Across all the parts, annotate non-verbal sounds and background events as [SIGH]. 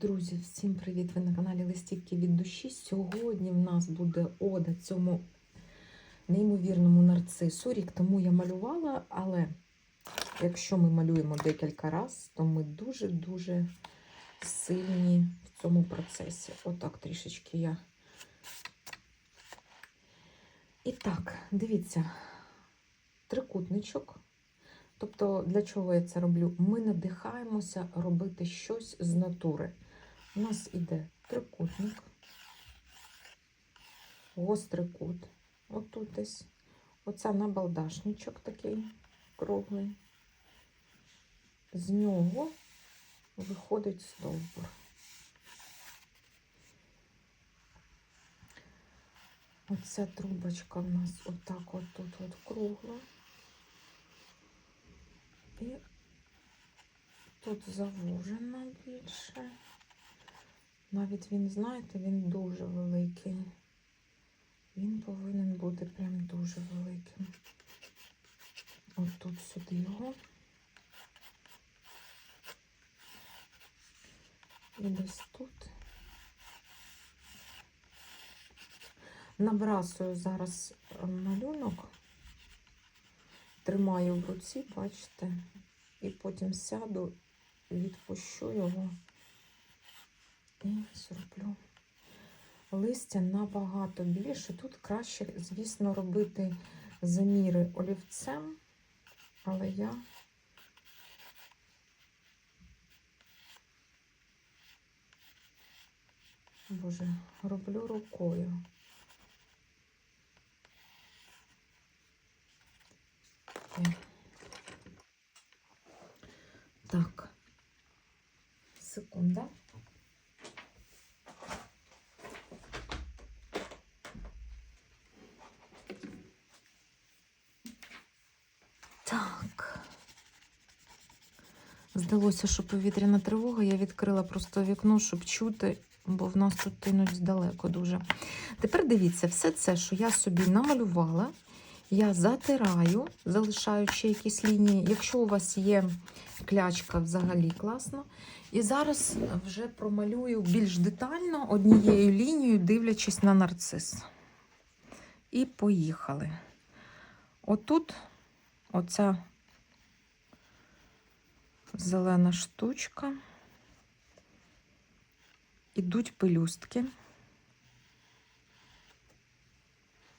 Друзі, всім привіт! Ви на каналі Листівки від душі. Сьогодні в нас буде ода цьому неймовірному нарцису. Рік тому я малювала, але якщо ми малюємо декілька разів, то ми дуже-дуже сильні в цьому процесі. Отак трішечки я. І так, дивіться, трикутничок. Тобто, для чого я це роблю? Ми надихаємося робити щось з натури. У нас іде трикутник, гострий кут, отут десь. Оце набалдашничок такий круглий. З нього виходить стовбур. Оця трубочка в нас отак от тут от кругла. І тут завужена більше. Навіть він, знаєте, він дуже великий. Він повинен бути прям дуже великим. От тут сюди його. І десь тут. Набрасую зараз малюнок тримаю в руці, бачите, і потім сяду, відпущу його і зроблю. Листя набагато більше. Тут краще, звісно, робити заміри олівцем, але я Боже, роблю рукою. Так, секунда. Так. Здалося, що повітряна тривога. Я відкрила просто вікно, щоб чути, бо в нас тут тинуть здалеко дуже. Тепер дивіться, все це, що я собі намалювала, я затираю, залишаючи якісь лінії. Якщо у вас є клячка, взагалі класно. І зараз вже промалюю більш детально однією лінією, дивлячись на нарцис. І поїхали. Отут оця зелена штучка. Ідуть пелюстки.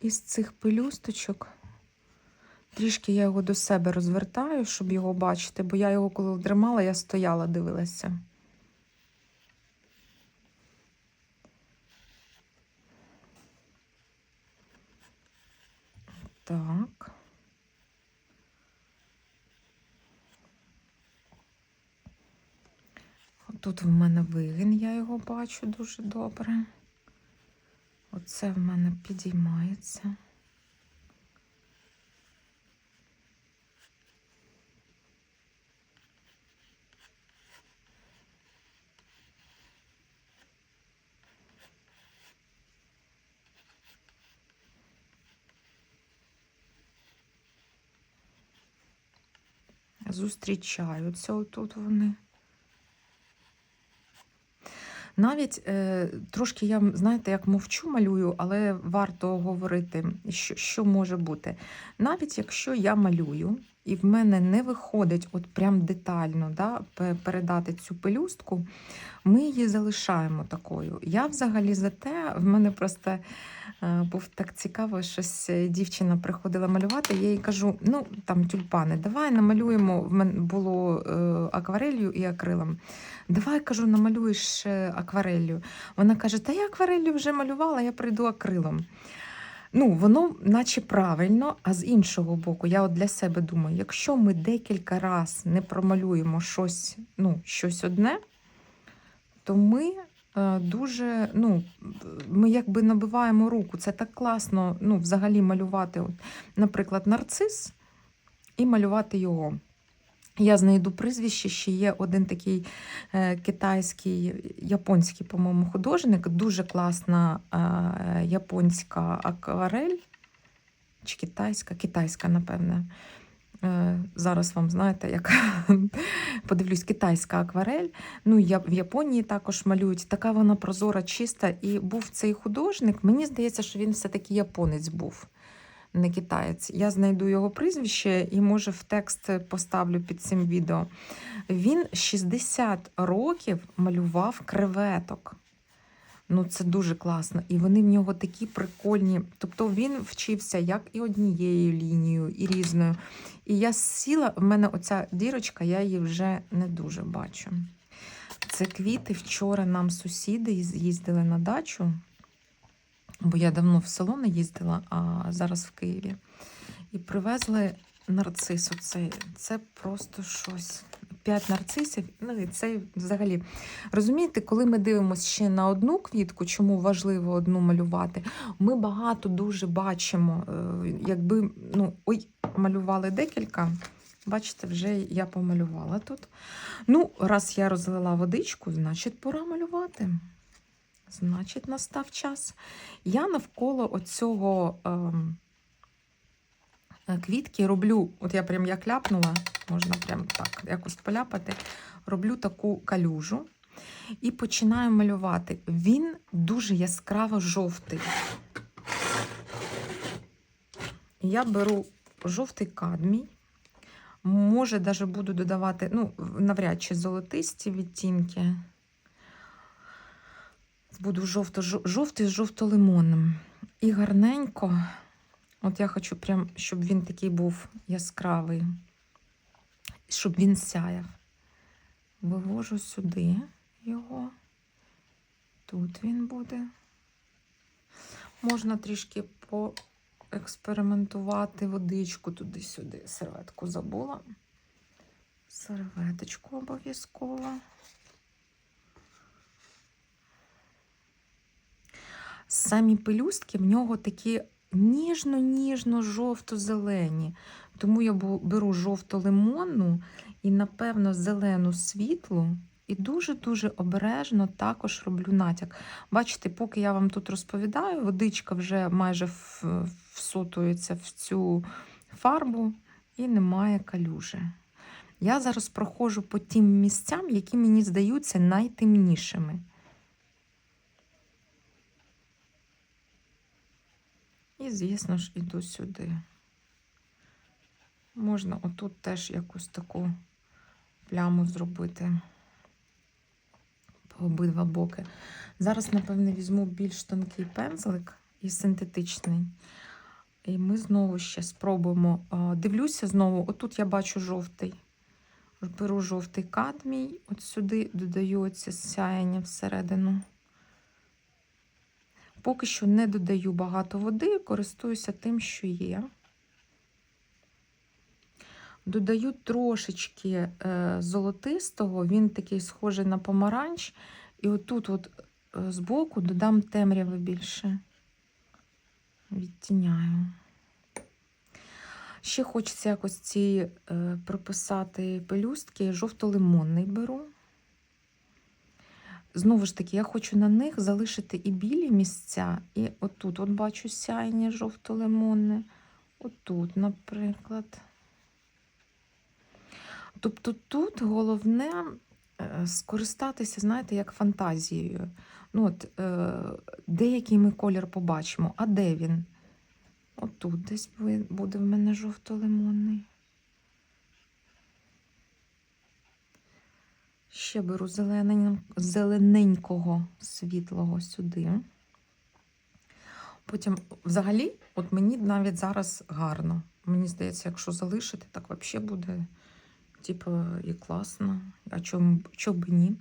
Із цих пелюсточок трішки я його до себе розвертаю, щоб його бачити, бо я його, коли тримала, я стояла, дивилася. Так. Тут в мене вигін, я його бачу дуже добре. Оце в мене підіймається. Зустрічаються отут вони. Навіть е, трошки я, знаєте, як мовчу, малюю, але варто говорити, що що може бути. Навіть якщо я малюю, і в мене не виходить от прям детально да, передати цю пелюстку, ми її залишаємо такою. Я взагалі за те, в мене просто е, був так цікаво, щось дівчина приходила малювати. Я їй кажу: ну там тюльпани, давай намалюємо. В мене було е, акварелью і акрилом. Давай кажу, намалюєш е, акварелью. Вона каже: Та я акварелью вже малювала, я прийду акрилом. Ну, воно, наче правильно, а з іншого боку, я от для себе думаю, якщо ми декілька разів не промалюємо щось, ну, щось одне, то ми е, дуже, ну, ми якби набиваємо руку. Це так класно, ну, взагалі малювати, от, наприклад, нарцис і малювати його. Я знайду прізвище, ще є один такий е, китайський, японський, по-моєму, художник, дуже класна е, японська акварель, чи китайська, китайська, напевне. Е, Зараз вам знаєте, як [LAUGHS] подивлюсь, китайська акварель. Ну, я в Японії також малюють. Така вона прозора, чиста. І був цей художник. Мені здається, що він все-таки японець був, не китаєць. Я знайду його прізвище і, може, в текст поставлю під цим відео. Він 60 років малював креветок. Ну, це дуже класно. І вони в нього такі прикольні. Тобто він вчився як і однією лінією, і різною. І я сіла, в мене оця дірочка, я її вже не дуже бачу. Це квіти. Вчора нам сусіди їздили на дачу, бо я давно в село не їздила, а зараз в Києві. І привезли нарцис. Оцей. Це просто щось. П'ять нарцисів. Ну і це взагалі. Розумієте, коли ми дивимося ще на одну квітку, чому важливо одну малювати, ми багато дуже бачимо. е, Якби ну, ой, малювали декілька. Бачите, вже я помалювала тут. Ну, раз я розлила водичку, значить, пора малювати. Значить, настав час. Я навколо оцього. е, квітки роблю, от я прям як ляпнула, можна прям так якось поляпати, роблю таку калюжу і починаю малювати. Він дуже яскраво жовтий. Я беру жовтий кадмій. Може, навіть буду додавати, ну, навряд чи золотисті відтінки. Буду жовто, жовтий з жовто-лимонним. І гарненько. От я хочу прям, щоб він такий був яскравий, щоб він сяяв. Вивожу сюди його. Тут він буде. Можна трішки поекспериментувати водичку туди-сюди. Серветку забула. Серветочку обов'язково. Самі пелюстки в нього такі ніжно-ніжно жовто-зелені. Тому я беру жовто-лимонну і, напевно, зелену світлу. І дуже-дуже обережно також роблю натяк. Бачите, поки я вам тут розповідаю, водичка вже майже всотується в цю фарбу і немає калюжі. Я зараз проходжу по тим місцям, які мені здаються найтемнішими. І, звісно ж, іду сюди. Можна отут теж якусь таку пляму зробити по обидва боки. Зараз, напевне, візьму більш тонкий пензлик і синтетичний. І ми знову ще спробуємо. Дивлюся знову, отут я бачу жовтий. Беру жовтий кадмій, от сюди додаю оце сяяння всередину. Поки що не додаю багато води, користуюся тим, що є. Додаю трошечки е, золотистого, він такий схожий на помаранч. І отут, от е, збоку, додам темряви більше. Відтіняю. Ще хочеться якось ці е, прописати пелюстки, жовто-лимонний беру. Знову ж таки, я хочу на них залишити і білі місця, і отут от бачу сяйня жовто-лимонне, отут, наприклад. Тобто тут головне е, скористатися, знаєте, як фантазією. Ну, от, е, Деякий ми колір побачимо, а де він? Отут десь буде в мене жовто-лимонний. Ще беру зелененького світлого сюди. Потім, взагалі, от мені навіть зараз гарно. Мені здається, якщо залишити, так взагалі буде типу, і класно. А чому чому б ні?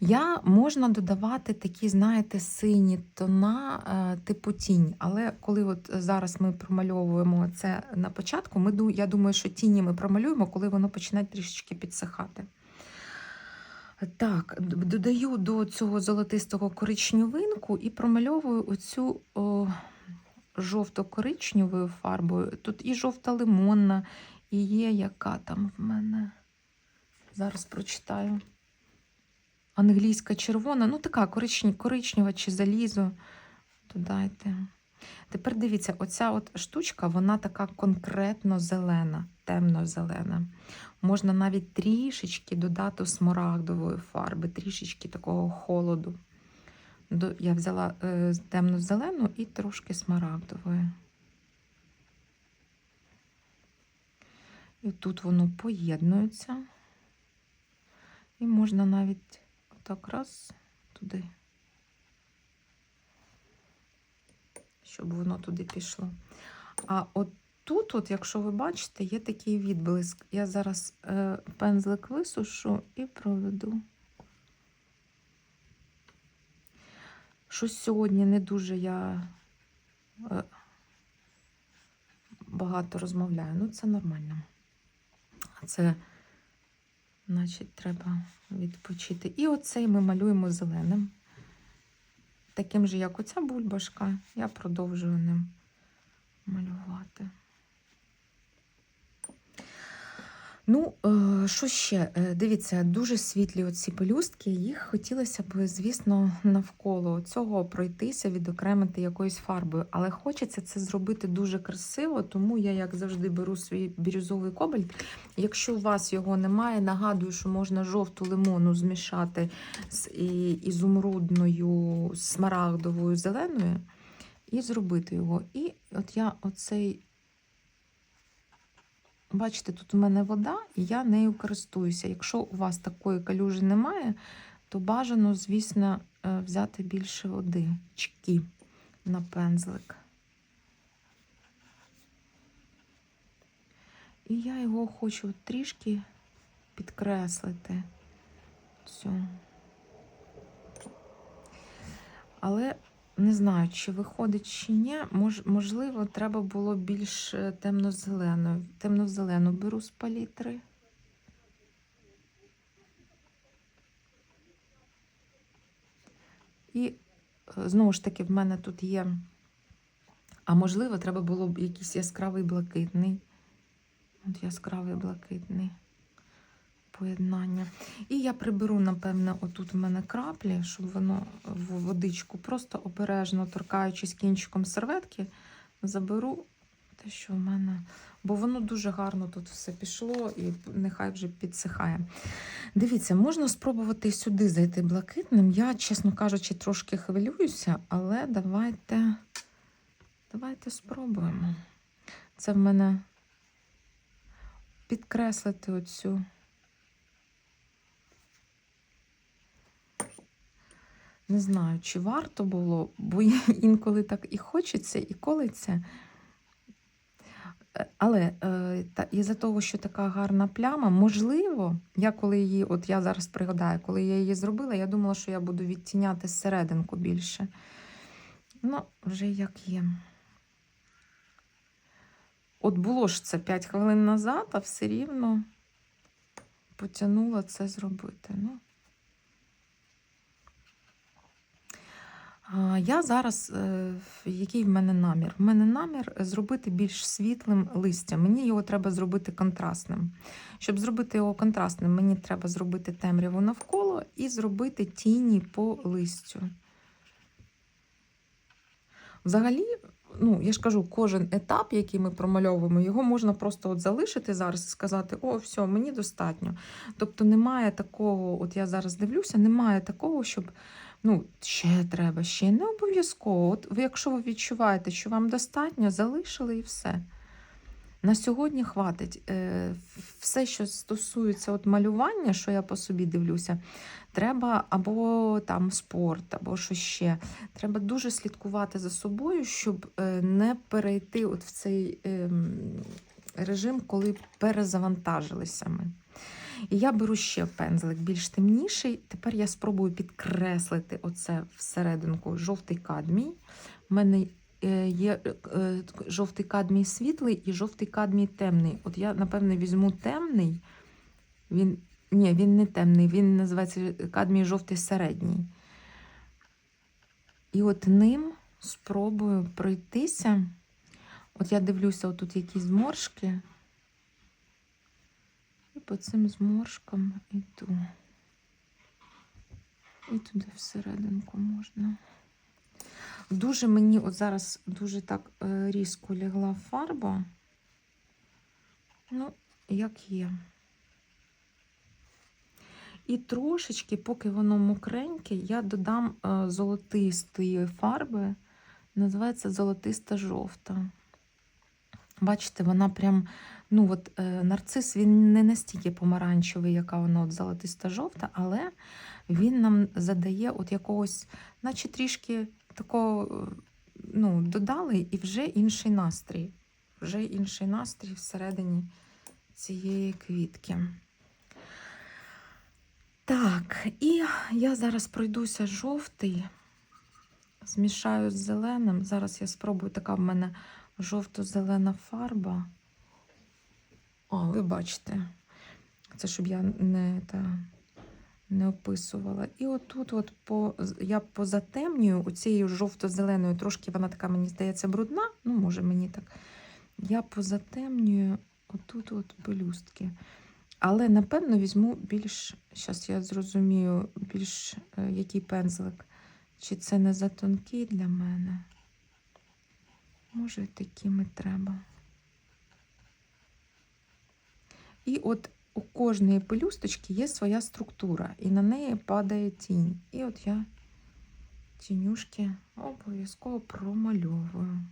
Я можна додавати такі, знаєте, сині тона, е, типу тінь. Але коли от зараз ми промальовуємо це на початку, ми, я думаю, що тіні ми промалюємо, коли воно починає трішечки підсихати. Так, додаю до цього золотистого коричневинку і промальовую оцю жовто-коричневою фарбою. Тут і жовта лимонна, і є яка там в мене. Зараз прочитаю. Англійська червона, ну така коричнева чи залізо. Додайте. Тепер дивіться, оця от штучка, вона така конкретно зелена, темно-зелена. Можна навіть трішечки додати смарагдової фарби, трішечки такого холоду. Я взяла е, темно-зелену і трошки смарагдової. І тут воно поєднується. І можна навіть отак раз туди, щоб воно туди пішло. А от тут, от, якщо ви бачите, є такий відблиск. Я зараз е, пензлик висушу і проведу. Щось сьогодні не дуже я е, багато розмовляю. Ну, це нормально. Це, значить, треба відпочити. І оцей ми малюємо зеленим. Таким же, як оця бульбашка, я продовжую ним малювати. Ну, е, що ще? Е, Дивіться, дуже світлі оці пелюстки. Їх хотілося б, звісно, навколо цього пройтися, відокремити якоюсь фарбою. Але хочеться це зробити дуже красиво, тому я, як завжди, беру свій бірюзовий кобальт. Якщо у вас його немає, нагадую, що можна жовту лимону змішати з ізумрудною, смарагдовою, зеленою і зробити його. І от я оцей. Бачите, тут у мене вода, і я нею користуюся. Якщо у вас такої калюжі немає, то бажано, звісно, е, взяти більше води, чки на пензлик. І я його хочу трішки підкреслити. Цю. Але не знаю, чи виходить, чи ні. Мож, можливо, треба було більш е, темно-зеленою. Темно-зелену беру з палітри. І е, знову ж таки, в мене тут є. А можливо, треба було б якийсь яскравий блакитний. От яскравий блакитний поєднання. І я приберу, напевне, отут в мене краплі, щоб воно в водичку, просто обережно торкаючись кінчиком серветки, заберу те, що в мене. Бо воно дуже гарно тут все пішло і нехай вже підсихає. Дивіться, можна спробувати сюди зайти блакитним. Я, чесно кажучи, трошки хвилююся, але давайте, давайте спробуємо. Це в мене підкреслити оцю. Не знаю, чи варто було, бо інколи так і хочеться, і колиться. Е, Але е, із-за того, що така гарна пляма, можливо, я коли її, от я зараз пригадаю, коли я її зробила, я думала, що я буду відтіняти зсерединку більше. Ну, вже як є. От було ж це 5 хвилин назад, а все рівно потягнула це зробити. Ну. Я зараз, е, який в мене намір? В мене намір зробити більш світлим листя. Мені його треба зробити контрастним. Щоб зробити його контрастним, мені треба зробити темряву навколо і зробити тіні по листю. Взагалі, ну, я ж кажу, кожен етап, який ми промальовуємо, його можна просто от залишити зараз і сказати: о, все, мені достатньо. Тобто немає такого, от я зараз дивлюся, немає такого, щоб ну, ще треба, ще не обов'язково. От якщо ви відчуваєте, що вам достатньо, залишили і все. На сьогодні хватить. Е, Все, що стосується от малювання, що я по собі дивлюся, треба або там спорт, або що ще. Треба дуже слідкувати за собою, щоб е, не перейти от в цей ем, режим, коли перезавантажилися ми. І я беру ще пензлик більш темніший. Тепер я спробую підкреслити оце всерединку жовтий кадмій. У мене е, є е, жовтий кадмій світлий і жовтий кадмій темний. От я, напевне, візьму темний. Він, ні, він не темний, він називається кадмій жовтий середній. І от ним спробую пройтися. От я дивлюся, отут якісь зморшки. По цим зморшкам іду. І туди всерединку можна. Дуже мені от зараз дуже так е, різко лягла фарба. Ну, як є. І трошечки, поки воно мокреньке, я додам е, золотистої фарби. Називається золотиста жовта. Бачите, вона прям, ну от е, нарцис він не настільки помаранчевий, яка вона от золотиста жовта, але він нам задає от якогось, наче трішки такого, е, ну, додали, і вже інший настрій. Вже інший настрій всередині цієї квітки. Так, і я зараз пройдуся жовтий, змішаю з зеленим. Зараз я спробую, така в мене жовто-зелена фарба. О, ви бачите, це щоб я не, та, не описувала. І отут от по, я позатемнюю оцією жовто-зеленою, трошки вона така, мені здається, брудна. Ну, може, мені так. Я позатемнюю отут от пелюстки. Але, напевно, візьму більш, зараз я зрозумію, більш е, який пензлик. Чи це не за тонкий для мене? Може, такими треба. І от у кожної пелюсточки є своя структура, і на неї падає тінь. І от я тінюшки обов'язково промальовую.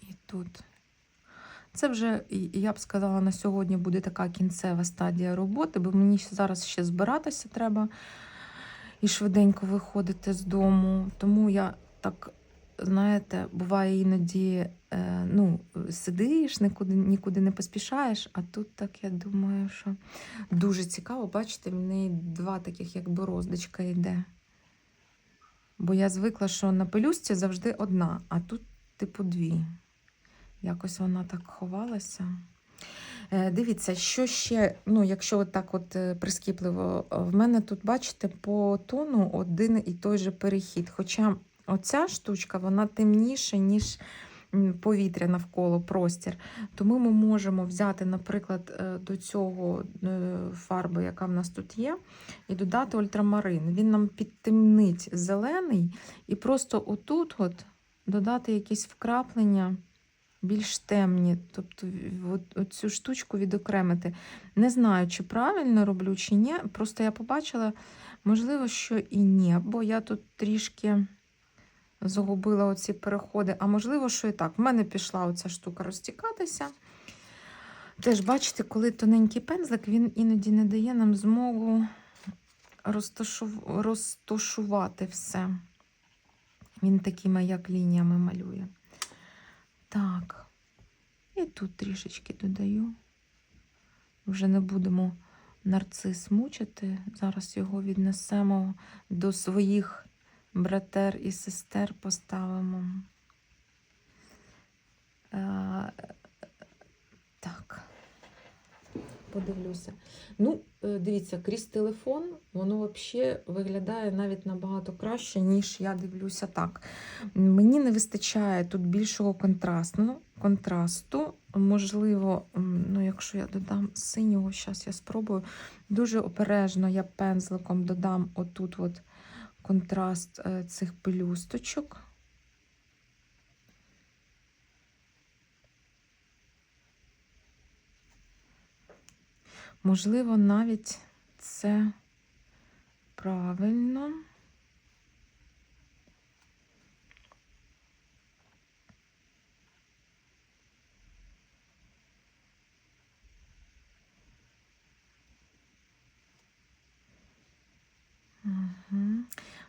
І тут. Це вже, я б сказала, на сьогодні буде така кінцева стадія роботи, бо мені зараз ще збиратися треба і швиденько виходити з дому. Тому я так, знаєте, буває іноді е, ну, сидиш, нікуди, нікуди не поспішаєш, а тут так я думаю, що дуже цікаво, бачите, в неї два таких, якби роздочка йде. Бо я звикла, що на пелюстці завжди одна, а тут, типу, дві. Якось вона так ховалася. Е, Дивіться, що ще, ну, якщо от так от е, прискіпливо, е, в мене тут, бачите, по тону один і той же перехід. Хоча оця штучка, вона темніша, ніж повітря навколо простір. Тому ми можемо взяти, наприклад, до цього фарби, яка в нас тут є, і додати ультрамарин. Він нам підтемнить зелений, і просто отут от додати якісь вкраплення більш темні, тобто от, цю штучку відокремити. Не знаю, чи правильно роблю, чи ні. Просто я побачила, можливо, що і ні, бо я тут трішки загубила оці переходи, а можливо, що і так. В мене пішла оця штука розтікатися. Теж, бачите, коли тоненький пензлик, він іноді не дає нам змогу розташув... розташувати все. Він такими як лініями малює. Так. І тут трішечки додаю. Вже не будемо нарцис мучити. Зараз його віднесемо до своїх братер і сестер поставимо. Е, Так. Подивлюся. Ну, е, дивіться, крізь телефон воно взагалі виглядає навіть набагато краще, ніж я дивлюся так. Мені не вистачає тут більшого контрасту. Можливо, ну, якщо я додам синього, зараз я спробую. Дуже обережно я пензликом додам отут от контраст е, цих пелюсточок. Можливо, навіть це правильно.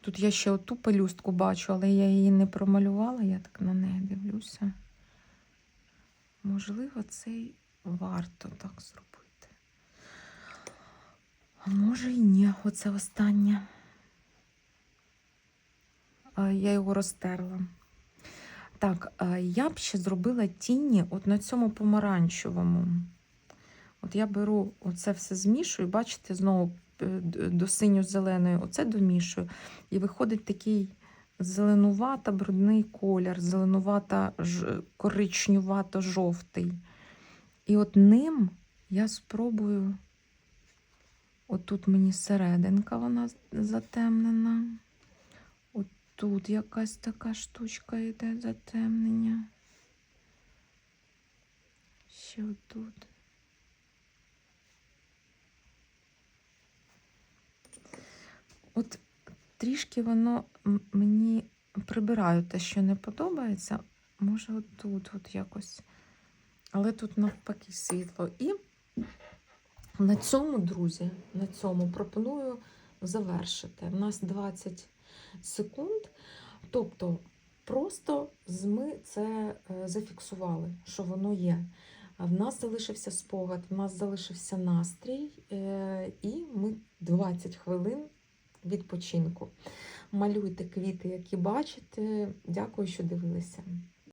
Тут я ще оту пелюстку бачу, але я її не промалювала, я так на неї дивлюся. Можливо, це й варто так зробити. А може і ні, оце останнє. Я його розтерла. Так, я б ще зробила тіні от на цьому помаранчевому. От я беру оце все змішую, бачите, знову е, до синьо-зеленої, оце домішую. І виходить такий зеленувата брудний колір, зеленувата ж- коричнювато-жовтий. І от ним я спробую. Отут мені серединка вона затемнена. Отут якась така штучка йде затемнення. Ще отут. От трішки воно мені прибираю те, що не подобається. Може, отут от якось. Але тут навпаки світло. І на цьому, друзі, на цьому пропоную завершити. У нас 20 секунд. Тобто, просто ми це е, зафіксували, що воно є. В нас залишився спогад, в нас залишився настрій, е, і ми 20 хвилин відпочинку. Малюйте квіти, які бачите. Дякую, що дивилися.